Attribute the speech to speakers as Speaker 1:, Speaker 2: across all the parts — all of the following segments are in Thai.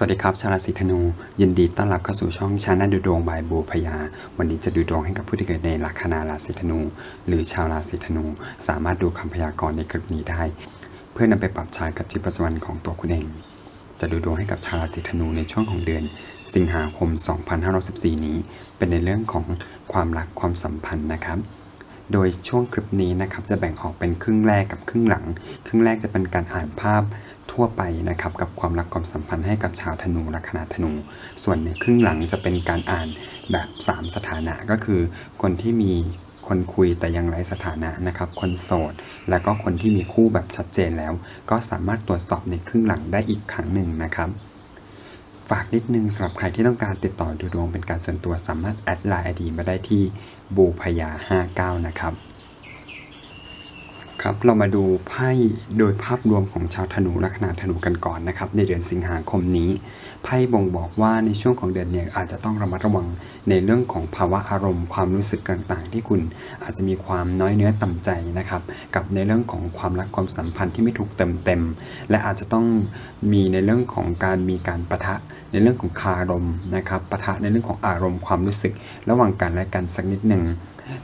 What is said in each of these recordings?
Speaker 1: สวัสดีครับ ชาวราศีธนู ยินดีต้อนรับเข้าสู่ช่องชาแนลดูดวงบายบูพยา วันนี้จะดูดวงให้กับผู้ที่เกิดในลัคนาราศีธนู หรือชาวราศีธนู สามารถดูคำพยากรณ์ในคลิปนี้ได้ เพื่อนำไปปรับใช้กับชีวิตประจำวันของตัวคุณเอง จะดูดวงให้กับชาวราศีธนูในช่วงของเดือน สิงหาคม 2514 นี้ เป็นในเรื่องของความรักความสัมพันธ์นะครับโดยช่วงคลิปนี้นะครับจะแบ่งออกเป็นครึ่งแรกกับครึ่งหลัง ครึ่งแรกจะเป็นการอ่านภาพ ทั่วไปนะครับกับความรักความสัมพันธ์ให้กับชาวธนูลัคนาธนู ส่วนในครึ่งหลังจะเป็นการอ่านแบบ 3 สถานะก็คือ คนที่มีคนคุยแต่ยังไร้สถานะนะครับ คนโสด แล้วก็คนที่มีคู่แบบชัดเจนแล้ว ก็สามารถตรวจสอบในครึ่งหลังได้อีกครั้งหนึ่งนะครับฝากนิดนึงสำหรับใครที่ต้องการติดต่อดูดวงเป็นการส่วนตัวสามารถแอดไลน์ไอดีมาได้ที่บูพยา 59 นะครับ ครับเรามาดูไพ่โดยภาพรวมของชาวธนูลัคนาธนูกันก่อนนะครับในเดือนสิงหาคมนี้ ไพ่บ่งบอกว่าในช่วงของเดือนเนี้อาจจะต้องระมัดระวังในเรื่องของภาวะอารมณ์ ความรู้สึกต่างๆ ที่คุณอาจจะมีความน้อยเนื้อต่ำใจนะครับกับในเรื่องของความรักความสัมพันธ์ที่ไม่ถูกเติมเต็ม และอาจจะต้องมีในเรื่องของการมีการประทะในเรื่องของคารมนะครับปะทะในเรื่องของอารมณ์ความรู้สึก ระหว่างกันและกันสักนิดหนึ่ง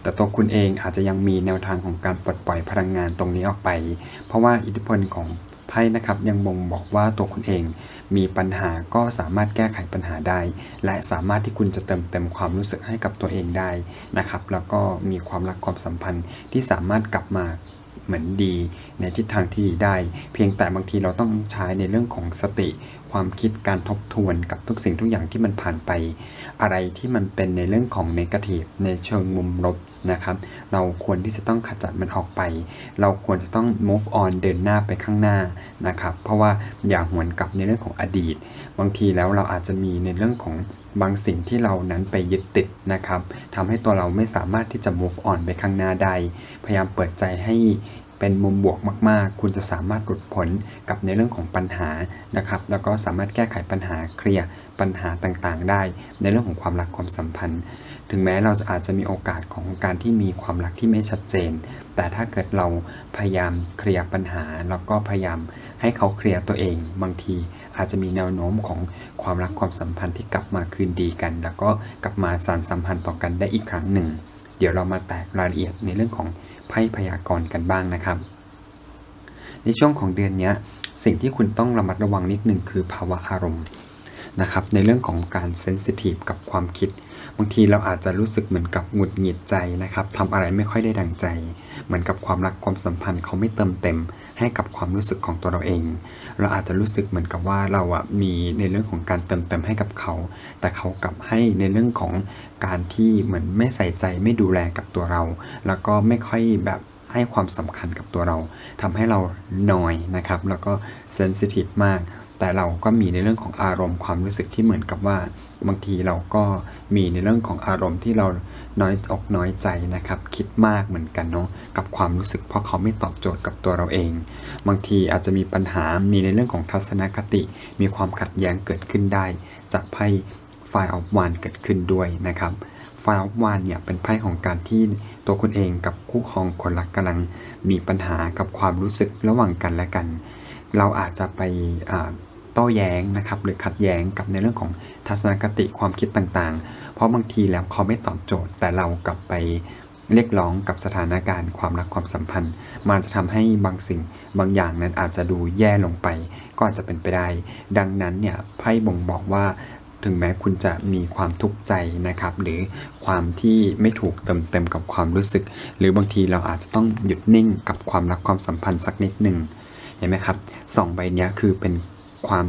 Speaker 1: แต่ตัวคุณเองอาจจะยังมีแนวทางของการปลดปล่อยพลังงานตรงนี้ออกไป เพราะว่าอิทธิพลของไพ่นะครับยังบ่งบอกว่าตัวคุณเองมีปัญหาก็สามารถแก้ไขปัญหาได้ และสามารถที่คุณจะเติมเต็มความรู้สึกให้กับตัวเองได้นะครับ แล้วก็มีความรักความสัมพันธ์ที่สามารถกลับมาเหมือนดีในทิศทางที่ดีได้ เพียงแต่บางทีเราต้องใช้ในเรื่องของสติ ความคิดการทบทวนกับทุกสิ่งทุกอย่างที่มันผ่านไป อะไรที่มันเป็นในเรื่องของเนกาทีฟในเชิงมุมลบนะครับ เราควรที่จะต้องขจัดมันออกไป เราควรจะต้อง move on เดินหน้าไปข้างหน้านะครับ เพราะว่าอย่าหวนกลับในเรื่องของอดีต บางทีแล้วเราอาจจะมีในเรื่องของบางสิ่งที่เรานั้นไปยึดติดนะครับทำให้ตัวเราไม่สามารถที่จะ move on ไปข้างหน้าได้ พยายามเปิดใจให้ เป็นมุมบวกมาก ๆ คุณจะสามารถหลุดพ้นกับในเรื่องของปัญหานะครับ แล้วก็สามารถแก้ไขปัญหาเคลียร์ปัญหาต่างๆ ได้ ในเรื่องของความรักความสัมพันธ์ ถึงแม้เราจะอาจจะมีโอกาสของการที่มีความรักที่ไม่ชัดเจน แต่ถ้าเกิดเราพยายามเคลียร์ปัญหา แล้วก็พยายามให้เขาเคลียร์ตัวเอง บางทีอาจจะมีแนวโน้มของความรักความสัมพันธ์ที่กลับมาคืนดีกัน แล้วก็กลับมาสานสัมพันธ์ต่อกันได้อีกครั้งหนึ่ง เดี๋ยวเรามาแตกรายละเอียดในเรื่องของ ไพ่พยากรณ์กันบ้างนะครับ ในช่วงของเดือนนี้สิ่งที่คุณต้องระมัดระวังนิดหนึ่งคือภาวะอารมณ์นะครับในเรื่องของการเซนซิทีฟกับความคิด บางทีเราอาจจะรู้สึกเหมือนกับหงุดหงิดใจนะครับทำอะไรไม่ค่อยได้ดังใจ เหมือนกับความรักความสัมพันธ์เขาไม่เติมเต็ม ให้กับความรู้สึกของตัวเราเอง เราอาจจะรู้สึกเหมือนกับว่าเราอะมีในเรื่องของการเติมเต็มให้กับเขา แต่เขากลับให้ในเรื่องของการที่เหมือนไม่ใส่ใจไม่ดูแลกับตัวเรา แล้วก็ไม่ค่อยแบบให้ความสำคัญกับตัวเราทำให้เราหน่อยนะครับ แล้วก็เซนซิทีฟมาก แต่เราก็มีในเรื่องของอารมณ์ความรู้สึกที่เหมือนกับว่า บางทีเราก็มีในเรื่องของอารมณ์ที่เราน้อยอกน้อยใจนะครับ คิดมากเหมือนกันเนาะกับความรู้สึก เพราะเขาไม่ตอบโจทย์กับตัวเราเอง บางทีอาจจะมีปัญหามีในเรื่องของทัศนคติ มีความขัดแย้งเกิดขึ้นได้ จากไพ่ไฟออฟวานเกิดขึ้นด้วยนะครับไฟออฟวานเนี่ยเป็นไพ่ของการที่ตัวคุณเองกับคู่ครองคนรักกำลังมีปัญหากับความรู้สึกระหว่างกันและกัน เราอาจจะไป โต้แย้งนะครับหรือขัดแย้งกับในเรื่องของทัศนคติความคิดต่างๆ เพราะบางทีแล้วเขาไม่ตอบโจทย์ แต่เรากลับไปเรียกร้องกับสถานการณ์ ความรักความสัมพันธ์ มันจะทำให้บางสิ่งบางอย่างนั้นอาจจะดูแย่ลงไป ก็อาจจะเป็นไปได้ ดังนั้นเนี่ยไพ่บ่งบอกว่าถึงแม้คุณจะมีความทุกข์ใจนะครับ หรือความที่ไม่ถูกเติมเต็มกับความรู้สึก หรือบางทีเราอาจจะต้องหยุดนิ่งกับความรักความสัมพันธ์สักนิดหนึ่งเห็นไหมครับสองใบเนี้ยคือเป็น ความ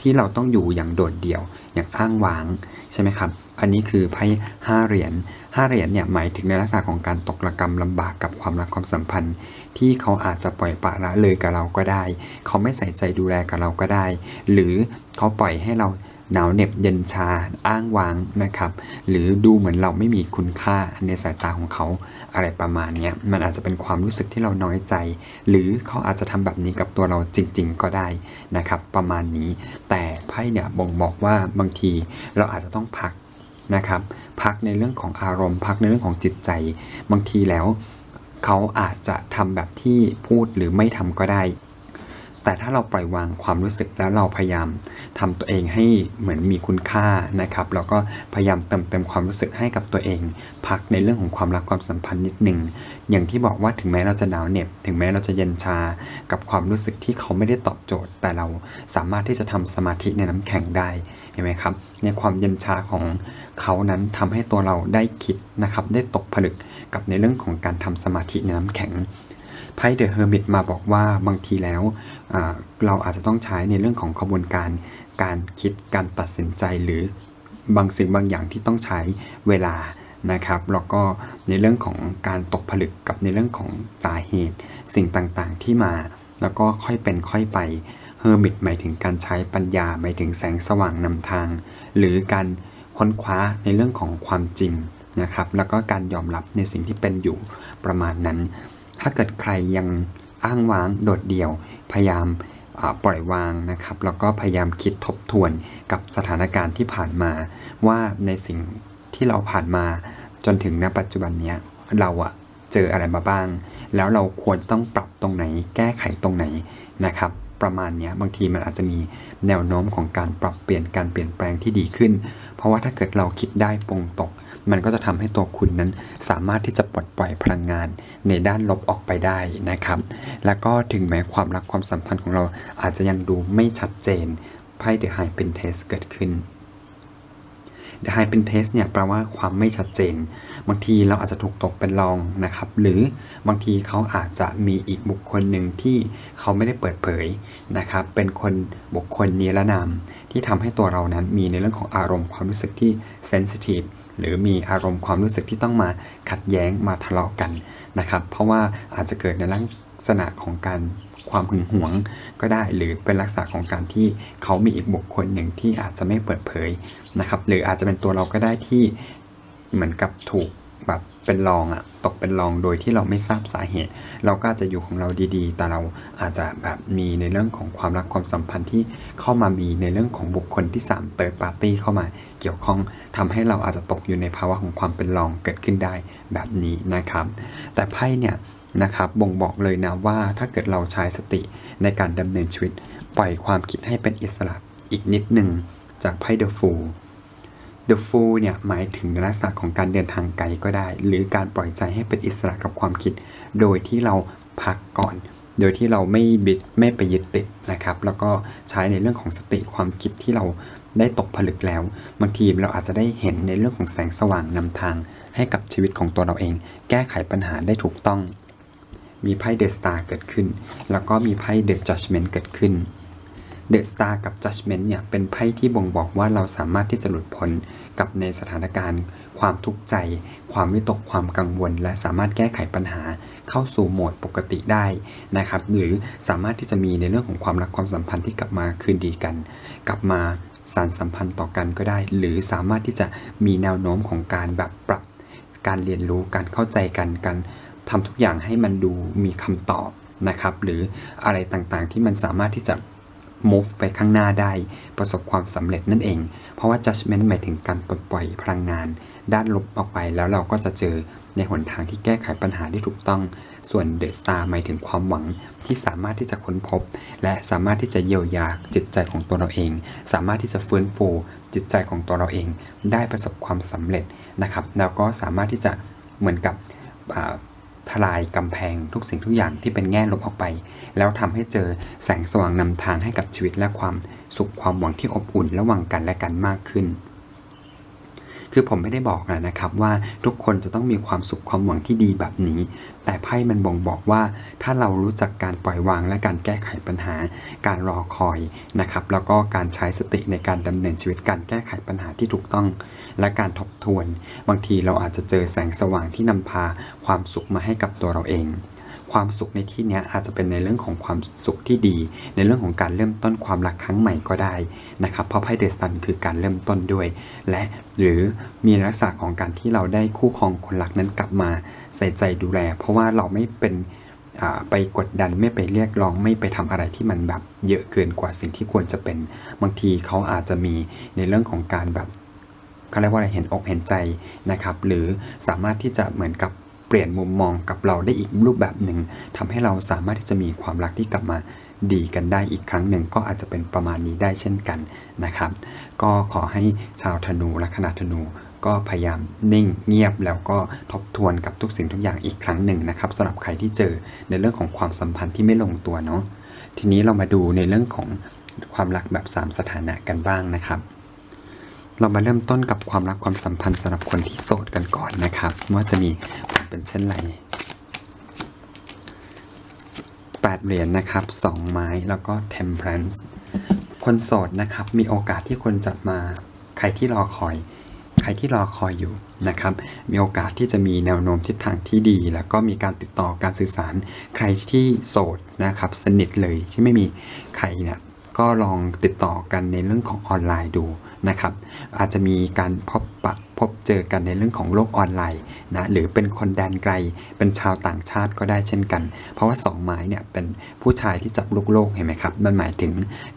Speaker 1: ที่เราต้องอยู่อย่างโดดเดี่ยว อย่างอ้างว้างใช่ไหมครับ อันนี้คือไพ่ห้าเหรียญห้าเหรียญเนี่ยหมายถึงในลักษณะของการตกระกรรมลำบากกับความรักความสัมพันธ์ ที่เขาอาจจะปล่อยปละละเลยกับเราก็ได้ เขาไม่ใส่ใจดูแลกับเราก็ได้ หรือเขาปล่อยให้เรา หนาวเหน็บเย็นชาอ้างว้างนะครับ หรือดูเหมือนเราไม่มีคุณค่าในสายตาของเขาอะไรประมาณนี้มันอาจจะเป็นความรู้สึกที่เราน้อยใจ หรือเขาอาจจะทำแบบนี้กับตัวเราจริง ๆ ก็ได้นะครับ ประมาณนี้ แต่ไพ่เนี่ยบ่งบอกว่าบางทีเราอาจจะต้องพักนะครับ พักในเรื่องของอารมณ์ พักในเรื่องของจิตใจ บางทีแล้ว เขาอาจจะทำแบบที่พูดหรือไม่ทำก็ได้ แต่ถ้าเราปล่อยวางความรู้สึกแล้วเราพยายามทำตัวเองให้เหมือนมีคุณค่านะครับ แล้วก็พยายามเติมเต็มความรู้สึกให้กับตัวเอง พักในเรื่องของความรักความสัมพันธ์นิดหนึ่งอย่างที่บอกว่าถึงแม้เราจะหนาวเหน็บถึงแม้เราจะเย็นชากับความรู้สึกที่เขาไม่ได้ตอบโจทย์ แต่เราสามารถที่จะทำสมาธิในน้ำแข็งได้เห็นไหมครับในความเย็นชาของเขานั้นทำให้ตัวเราได้คิดนะครับได้ตกผลึกกับในเรื่องของการทำสมาธิในน้ำแข็ง ไพ่เดอะเฮอร์มิตมาบอกว่าบางทีแล้วเราอาจจะต้องใช้ในเรื่องของกระบวนการการคิดการตัดสินใจหรือบางสิ่งบางอย่างที่ต้องใช้เวลานะครับแล้วก็ในเรื่องของการตกผลึกกับในเรื่องของสาเหตุ สิ่งต่างๆที่มา แล้วก็ค่อยเป็นค่อยไปเฮอร์มิตหมายถึงการใช้ปัญญาหมายถึงแสงสว่างนำทาง หรือการค้นคว้าในเรื่องของความจริงนะครับแล้วก็การยอมรับในสิ่งที่เป็นอยู่ประมาณนั้น ถ้าเกิดใครยังอ้างว้างโดดเดี่ยว พยายามปล่อยวางนะครับ แล้วก็พยายามคิดทบทวนกับสถานการณ์ที่ผ่านมา ว่าในสิ่งที่เราผ่านมาจนถึงณปัจจุบันเนี้ยเราอะเจออะไรมาบ้าง แล้วเราควรต้องปรับตรงไหน แก้ไขตรงไหนนะครับ ประมาณนี้บางทีมันอาจจะมีแนวโน้มของการปรับเปลี่ยนการเปลี่ยนแปลงที่ดีขึ้น เพราะว่าถ้าเกิดเราคิดได้ปรงตก มันก็จะทำให้ตัวคุณนั้นสามารถที่จะปลดปล่อยพลังงานในด้านลบออกไปได้นะครับ แล้วก็ถึงแม้ความรักความสัมพันธ์ของเราอาจจะยังดูไม่ชัดเจนไพ่เดอะไฮเป็นเทสเกิดขึ้น The High Pen Test เนี่ยแปลว่าความไม่ชัดเจน บางทีเราอาจจะถูกตกเป็นรองนะครับ หรือบางทีเขาอาจจะมีอีกบุคคลหนึ่งที่เขาไม่ได้เปิดเผยนะครับ เป็นคนบุคคลนิรนามที่ทำให้ตัวเรานั้นมีในเรื่องของอารมณ์ความรู้สึกที่เซนซิทีฟ หรือมีอารมณ์ความรู้สึกที่ต้องมาขัดแย้งมาทะเลาะกันนะครับ เพราะว่าอาจจะเกิดในลักษณะของการความหึงหวงก็ได้หรือเป็นลักษณะของการที่เขามีอีกบุคคลหนึ่งที่อาจจะไม่เปิดเผยนะครับ หรืออาจจะเป็นตัวเราก็ได้ที่เหมือนกับถูก เป็นรองอะตกเป็นรองโดยที่เราไม่ทราบสาเหตุ เราก็จะอยู่ของเราดีๆ แต่เราอาจจะแบบมีในเรื่องของความรักความสัมพันธ์ที่เข้ามามีในเรื่องของบุคคลที่3เติร์ดปาร์ตี้เข้ามาเกี่ยวข้องทำให้เราอาจจะตกอยู่ในภาวะของความเป็นรองเกิดขึ้นได้แบบนี้นะครับ แต่ไพ่เนี่ยนะครับบ่งบอกเลยนะว่าถ้าเกิดเราใช้สติในการดำเนินชีวิต ปล่อยความคิดให้เป็นอิสระอีกนิดหนึ่งจากไพ่เดอะฟูล The Fool เนี่ยหมายถึงลักษณะของการเดินทางไกลก็ได้ หรือการปล่อยใจให้เป็นอิสระกับความคิด โดยที่เราพักก่อน โดยที่เราไม่บิดไม่ไปยึดติดนะครับ แล้วก็ใช้ในเรื่องของสติความคิดที่เราได้ตกผลึกแล้วบางทีเราอาจจะได้เห็นในเรื่องของแสงสว่างนำทาง ให้กับชีวิตของตัวเราเอง แก้ไขปัญหาได้ถูกต้อง มีไพ่เดอะสตาร์เกิดขึ้น แล้วก็มีไพ่เดอะจัดเมนต์เกิดขึ้น เดอะสตาร์กับ Judgment เนี่ยเป็นไพ่ที่บ่งบอกว่าเราสามารถที่จะหลุดพ้นกับในสถานการณ์ ความทุกข์ใจ ความวิตกความกังวล และสามารถแก้ไขปัญหาเข้าสู่โหมดปกติได้นะครับ หรือสามารถที่จะมีในเรื่องของความรักความสัมพันธ์ที่กลับมาคืนดีกัน กลับมาสานสัมพันธ์ต่อกันก็ได้ หรือสามารถที่จะมีแนวโน้มของการแบบปรับ การเรียนรู้การเข้าใจกันการทำทุกอย่างให้มันดูมีคำตอบนะครับ หรืออะไรต่างๆที่มันสามารถที่จะ move ไปข้างหน้าได้ ประสบความสำเร็จนั่นเอง เพราะว่า judgment หมายถึงการปลดปล่อยพลังงาน ด้านลบออกไปแล้วเราก็จะเจอในหนทางที่แก้ไขปัญหาได้ถูกต้อง ส่วน the star หมายถึงความหวังที่สามารถที่จะค้นพบ และสามารถที่จะเยียวยาจิตใจของตัวเราเอง สามารถที่จะฟื้นฟูจิตใจของตัวเราเอง ได้ประสบความสำเร็จนะครับแล้วก็สามารถที่จะเหมือนกับ ทลายกำแพงทุกสิ่งทุกอย่างที่เป็นแง่ลบออกไป แล้วทำให้เจอแสงสว่างนำทางให้กับชีวิตและความสุขความหวังที่อบอุ่นระหว่างกันและกันมากขึ้น คือผมไม่ได้บอกนะครับว่าทุกคนจะต้องมีความสุขความหวังที่ดีแบบนี้ แต่ไพ่มันบ่งบอกว่า ถ้าเรารู้จักการปล่อยวางและการแก้ไขปัญหา การรอคอยนะครับ แล้วก็การใช้สติในการดำเนินชีวิตการแก้ไขปัญหาที่ถูกต้อง และการทบทวน บางทีเราอาจจะเจอแสงสว่างที่นำพาความสุขมาให้กับตัวเราเอง ความสุขในที่นี้อาจจะเป็นในเรื่องของความสุขที่ดี ในเรื่องของการเริ่มต้นความรักครั้งใหม่ก็ได้นะครับเพราะไพ่เดซันคือการเริ่มต้นด้วย และหรือมีลักษณะของการที่เราได้คู่ครองคนรักนั้นกลับมาใส่ใจดูแล เพราะว่าเราไม่เป็นไปกดดันไม่ไปเรียกร้องไม่ไปทำอะไรที่มันแบบเยอะเกินกว่าสิ่งที่ควรจะเป็น บางทีเขาอาจจะมีในเรื่องของการแบบเขาเรียกว่าอะไรเห็นอกเห็นใจนะครับ หรือสามารถที่จะเหมือนกับ เปลี่ยนมุมมองกับเราได้อีกรูปแบบหนึ่งทำให้เราสามารถที่จะมีความรักที่กลับมาดีกันได้อีกครั้งหนึ่งก็อาจจะเป็นประมาณนี้ได้เช่นกันนะครับ ก็ขอให้ชาวธนูและคณะธนูก็พยายามนิ่งเงียบแล้วก็ทบทวนกับทุกสิ่งทุกอย่างอีกครั้งหนึ่งนะครับสำหรับใครที่เจอในเรื่องของความสัมพันธ์ที่ไม่ลงตัวเนาะทีนี้เรามาดูในเรื่องของความรักแบบ 3 สถานะกันบ้างนะครับ เรามาเริ่มต้นกับความรักความสัมพันธ์สำหรับคนที่โสดกันก่อนนะครับ ว่าจะมีเป็นเช่นไร8เหรียญนะครับ2ไม้แล้วก็ temperance คนโสดนะครับ มีโอกาสที่คนจะมา ใครที่รอคอย ใครที่รอคอยอยู่นะครับ มีโอกาสที่จะมีแนวโน้มทิศทางที่ดี แล้วก็มีการติดต่อการสื่อสาร ใครที่โสดนะครับ สนิทเลยที่ไม่มีใครเนี่ย ก็ลองติดต่อกันในเรื่องของออนไลน์ดูนะครับ อาจจะมีการพบปะพบเจอกันในเรื่องของโลกออนไลน์นะหรือเป็นคนแดนไกลเป็นชาวต่างชาติก็ได้เช่นกัน เพราะว่าสองไม้เนี่ยเป็นผู้ชายที่จับลูกโลกเห็นไหมครับ มันหมายถึง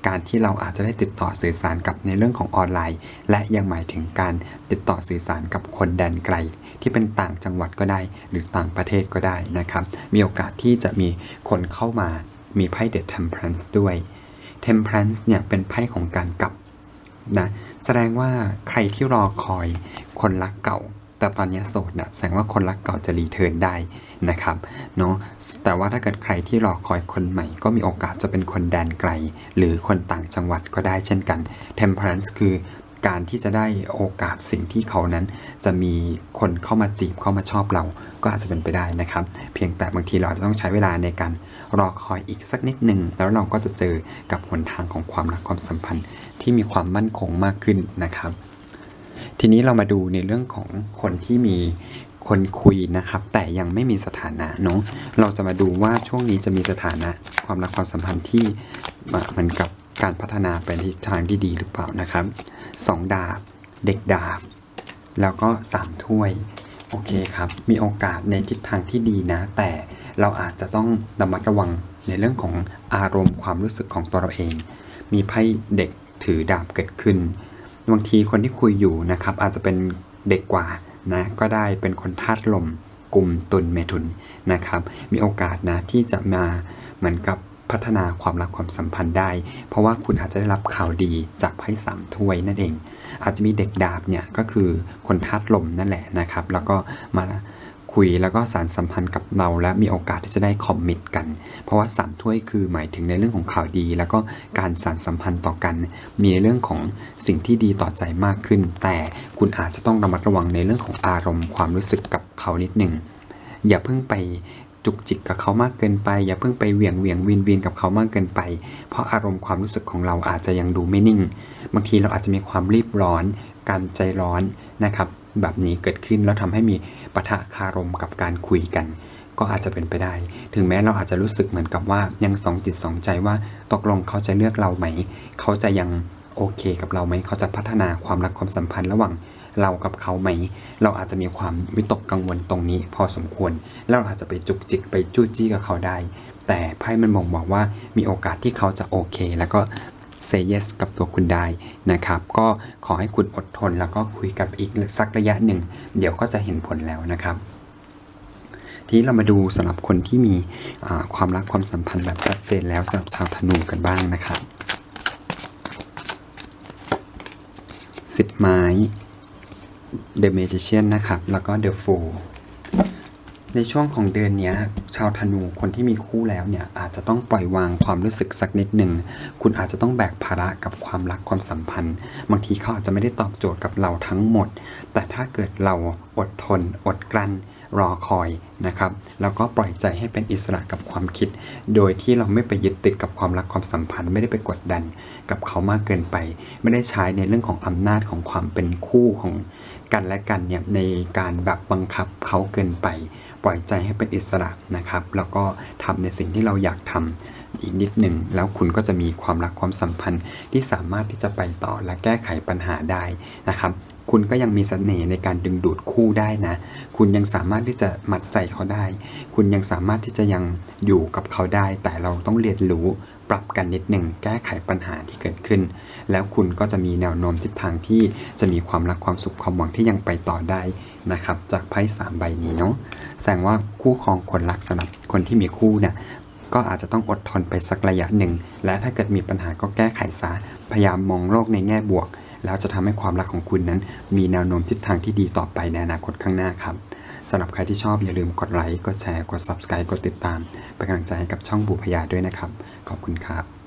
Speaker 1: การที่เราอาจจะได้ติดต่อสื่อสารกับในเรื่องของออนไลน์ และยังหมายถึงการติดต่อสื่อสารกับคนแดนไกล ที่เป็นต่างจังหวัดก็ได้ หรือต่างประเทศก็ได้นะครับ มีโอกาสที่จะมีคนเข้ามามีไพ่เด็ด temperance ด้วย temperance เนี่ยเป็นไพ่ของการกลับนะแสดงว่าใครที่รอคอยคนรักเก่า แต่ตอนนี้โสดนะแสดงว่าคนรักเก่าจะรีเทิร์นได้นะครับเนาะแต่ว่าถ้าเกิดใครที่รอคอยคนใหม่ ก็มีโอกาสจะเป็นคนแดนไกล หรือคนต่างจังหวัดก็ได้เช่นกัน temperance คือ การที่จะได้โอกาสสิ่งที่เขานั้น จะมีคนเข้ามาจีบเข้ามาชอบเรา ก็อาจจะเป็นไปได้นะครับ เพียงแต่บางทีเราอาจจะต้องใช้เวลาในการรอคอยอีกสักนิดหนึ่งแล้วเราก็จะเจอกับหนทางของความรักความสัมพันธ์ ที่มีความมั่นคงมากขึ้นนะครับ ทีนี้เรามาดูในเรื่องของคนที่มีคนคุยนะครับ แต่ยังไม่มีสถานะเนาะเราจะมาดูว่าช่วงนี้จะมีสถานะความรักความสัมพันธ์ที่เหมือนกับการพัฒนาไปในทิศทางที่ดีหรือเปล่านะครับ สองดาบ เด็กดาบ แล้วก็สามถ้วย โอเคครับ มีโอกาสในทิศทางที่ดีนะ แต่เราอาจจะต้องระมัดระวังในเรื่องของอารมณ์ความรู้สึกของตัวเราเอง มีไพ่เด็กถือดาบเกิดขึ้น บางทีคนที่คุยอยู่นะครับ อาจจะเป็นเด็กกว่านะก็ได้เป็นคนธาตุลมกลุ่มตุลเมถุนนะครับ มีโอกาสนะที่จะมาเหมือนกับ พัฒนาความรักความสัมพันธ์ได้ เพราะว่าคุณอาจจะได้รับข่าวดีจากไพ่สามถ้วยนั่นเอง อาจจะมีเด็กดาบเนี่ยก็คือคนธาตุลมนั่นแหละนะครับ แล้วก็มาคุยแล้วก็สารสัมพันธ์กับเราและมีโอกาสที่จะได้คอมมิตกัน เพราะว่าสามถ้วยคือหมายถึงในเรื่องของข่าวดี แล้วก็การสารสัมพันธ์ต่อกัน มีในเรื่องของสิ่งที่ดีต่อใจมากขึ้น แต่คุณอาจจะต้องระมัดระวังในเรื่องของอารมณ์ความรู้สึกกับเขานิดหนึ่งอย่าเพิ่งไป จุกจิกกับเขามากเกินไป อย่าเพิ่งไปเหวี่ยงเหวี่ยงวินวินกับเขามากเกินไป เพราะอารมณ์ความรู้สึกของเราอาจจะยังดูไม่นิ่ง บางทีเราอาจจะมีความรีบร้อน การใจร้อนนะครับ แบบนี้เกิดขึ้นแล้วทำให้มีปะทะคารมกับการคุยกัน ก็อาจจะเป็นไปได้ ถึงแม้เราอาจจะรู้สึกเหมือนกับว่ายังสองจิตสองใจว่าตกลงเขาจะเลือกเราไหม เขาจะยังโอเคกับเราไหม เขาจะพัฒนาความรักความสัมพันธ์ระหว่าง เรากับเขาไหม เราอาจจะมีความวิตกกังวลตรงนี้ พอสมควร แล้วเราอาจจะไปจุกจิกไปจู้จี้กับเขาได้ แต่ไพ่มันมองบอกว่ามีโอกาสที่เขาจะโอเค แล้วก็ say yes กับตัวคุณได้นะครับ ก็ขอให้คุณอดทนแล้วก็คุยกับอีกสักระยะหนึ่ง เดี๋ยวก็จะเห็นผลแล้วนะครับ ทีนี้เรามาดูสำหรับคนที่มีความรักความสัมพันธ์แบบชัดเจนแล้วสำหรับชาวธนูกันบ้างนะครับสิบไม้ The Magician นะครับ แล้วก็ The Fool ในช่วงของเดือนนี้ชาวธนูคนที่มีคู่แล้วเนี่ยอาจจะต้องปล่อยวางความรู้สึกสักนิดหนึ่งคุณอาจจะต้องแบกภาระกับความรักความสัมพันธ์ บางทีเขาอาจจะไม่ได้ตอบโจทย์กับเราทั้งหมด แต่ถ้าเกิดเราอดทน อดกลั้น รอคอยนะครับแล้วก็ปล่อยใจให้เป็นอิสระกับความคิด โดยที่เราไม่ไปยึดติดกับความรักความสัมพันธ์ ไม่ได้ไปกดดันกับเขามากเกินไป ไม่ได้ใช้ในเรื่องของอำนาจของความเป็นคู่ของกันและกันเนี่ยในการแบบบังคับเขาเกินไป ปล่อยใจให้เป็นอิสระนะครับ แล้วก็ทำในสิ่งที่เราอยากทำอีกนิดหนึ่งแล้วคุณก็จะมีความรักความสัมพันธ์ที่สามารถที่จะไปต่อและแก้ไขปัญหาได้นะครับ คุณก็ยังมีเสน่ห์ในการดึงดูดคู่ได้นะ คุณยังสามารถที่จะมัดใจเขาได้ คุณยังสามารถที่จะยังอยู่กับเขาได้ แต่เราต้องเรียนรู้ปรับกันนิดหนึ่งแก้ไขปัญหาที่เกิดขึ้น แล้วคุณก็จะมีแนวโน้มทิศทางที่จะมีความรักความสุขความหวังที่ยังไปต่อได้นะครับ จากไพ่สามใบนี้เนาะแสดงว่าคู่ครองคนรักสำหรับคนที่มีคู่เนี่ยก็อาจจะต้องอดทนไปสักระยะหนึ่ง และถ้าเกิดมีปัญหาก็แก้ไขซะพยายามมองโลกในแง่บวก แล้วจะทำให้ความรักของคุณนั้น มีแนวโน้มทิศทางที่ดีต่อไปในอนาคตข้างหน้าครับสำหรับใครที่ชอบอย่าลืมกดไลค์กดแชร์กด subscribe กดติดตามเป็นกำลังใจให้กับช่องบูพยาด้วยนะครับ ขอบคุณครับ